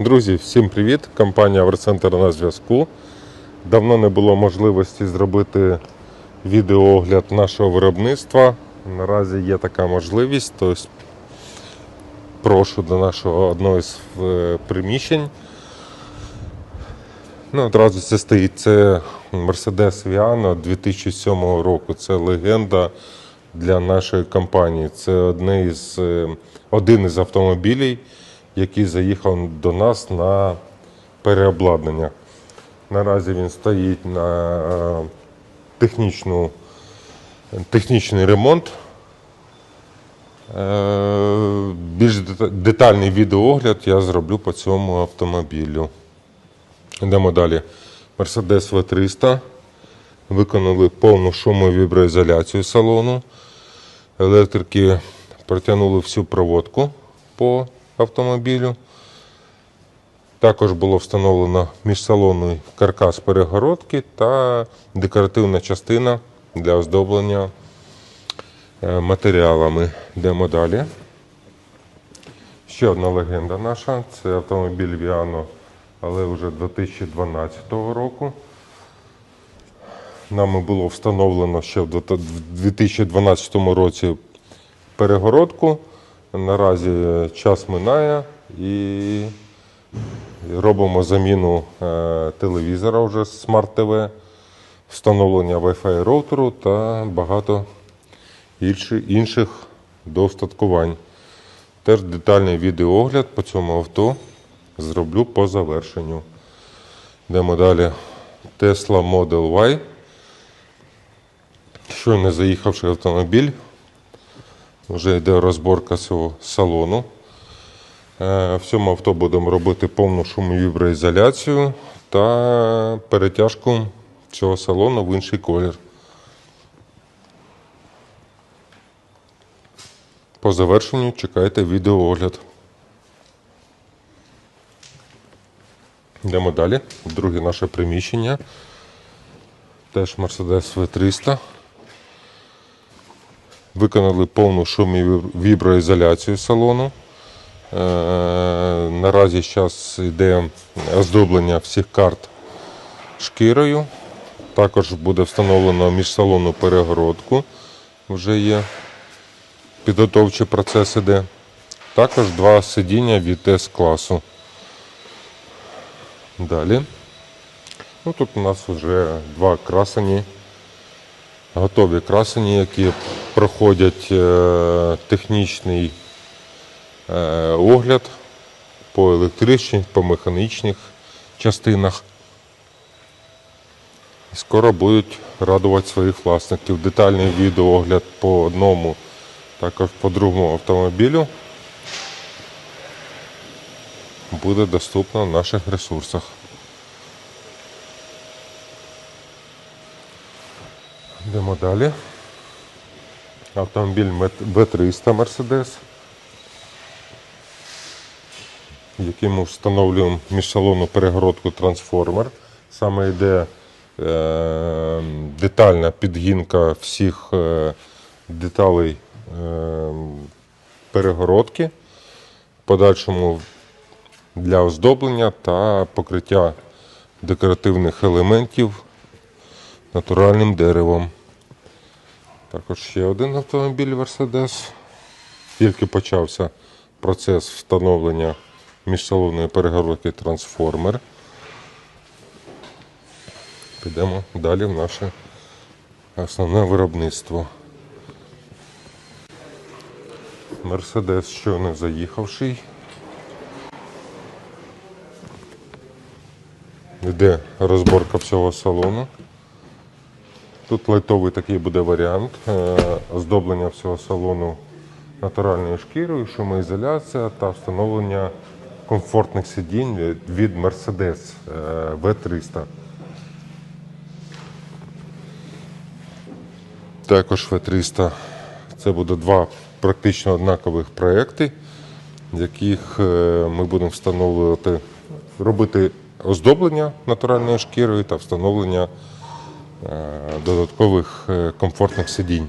Друзі, всім привіт! Компанія Аверцентр на зв'язку. Давно не було можливості зробити відеоогляд нашого виробництва. Наразі є така можливість, тобто прошу до нашого одного з е, приміщень. Ну, одразу це стоїть. Це Mercedes Viano 2007 року. Це легенда для нашої компанії. Це одне із, е, один із автомобілів, який заїхав до нас на переобладнання. Наразі він стоїть на е, технічну, технічний ремонт. Е, Більш детальний відеоогляд я зроблю по цьому автомобілю. Йдемо далі. Mercedes V300. Виконали повну шумовіброізоляцію салону. Електрики протягнули всю проводку по автомобілю. Також було встановлено міжсалонний каркас перегородки та декоративна частина для оздоблення е, матеріалами. Йдемо далі. Ще одна легенда наша це автомобіль Viano, але вже 2012 року. Нами було встановлено ще в 2012 році перегородку. Наразі час минає і робимо заміну е, телевізора вже Smart TV, встановлення Wi-Fi роутеру та багато інших достаткувань. Теж детальний відеоогляд по цьому авто зроблю по завершенню. Йдемо далі. Tesla Model Y. Щойно заїхавши автомобіль. Вже йде розборка цього салону. Е, В цьому авто будемо робити повну шумовіброізоляцію та перетяжку цього салону в інший колір. По завершенню чекайте відеоогляд. Йдемо далі. Друге наше приміщення. Теж Mercedes V300. Виконали повну шумовіброізоляцію салону. Е, Наразі зараз йде оздоблення всіх карт шкірою. Також буде встановлено міжсалонну перегородку. Вже є підготовчий процес іде. Також два сидіння від С-класу. Далі. Ну, тут у нас вже два красені, готові красені, які проходять е, технічний е, огляд по електричних, по механічних частинах. Скоро будуть радувати своїх власників. Детальний відеоогляд по одному, також по другому автомобілю буде доступно на наших ресурсах. Йдемо далі. Автомобіль B300 Mercedes, яким ми встановлюємо міжсалонну перегородку трансформер. Саме йде е, детальна підгінка всіх е, деталей е, перегородки, подальшому для оздоблення та покриття декоративних елементів натуральним деревом. Також ще один автомобіль Mercedes. Тільки почався процес встановлення міжсалонної перегородки трансформер. Підемо далі в наше основне виробництво. Мерседес щойно заїхавший. Йде розборка всього салону. Тут лайтовий такий буде варіант. е, Оздоблення всього салону натуральною шкірою, шумоізоляція та встановлення комфортних сидінь від- Mercedes е, V300. Також V300 це буде два практично однакових проекти, в яких е, ми будемо встановлювати, робити оздоблення натуральною шкірою та встановлення додаткових е, комфортних сидінь.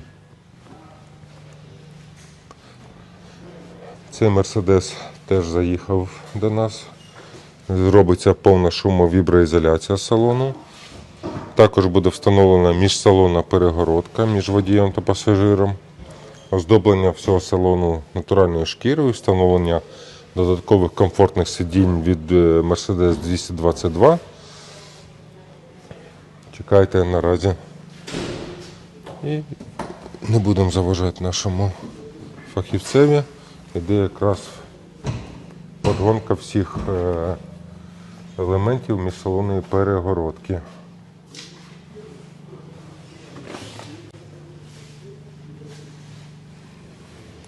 Цей Мерседес теж заїхав до нас Зробиться повна шумовіброізоляція салону. Також буде встановлена міжсалонна перегородка між водієм та пасажиром. Оздоблення всього салону натуральною шкірою, встановлення додаткових комфортних сидінь від е, Mercedes 222. Чекайте наразі. І не будемо заважати нашому фахівцеві. Іде якраз подгонка всіх е, елементів міжсалонної перегородки.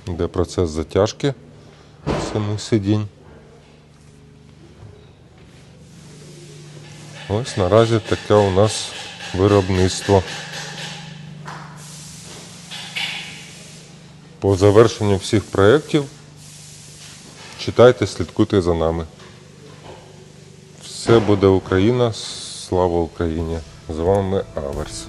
Йде процес затяжки самих сидінь. Ось наразі таке у нас виробництво. По завершенню всіх проєктів читайте, слідкуйте за нами. Все буде Україна, слава Україні! З вами Аверс.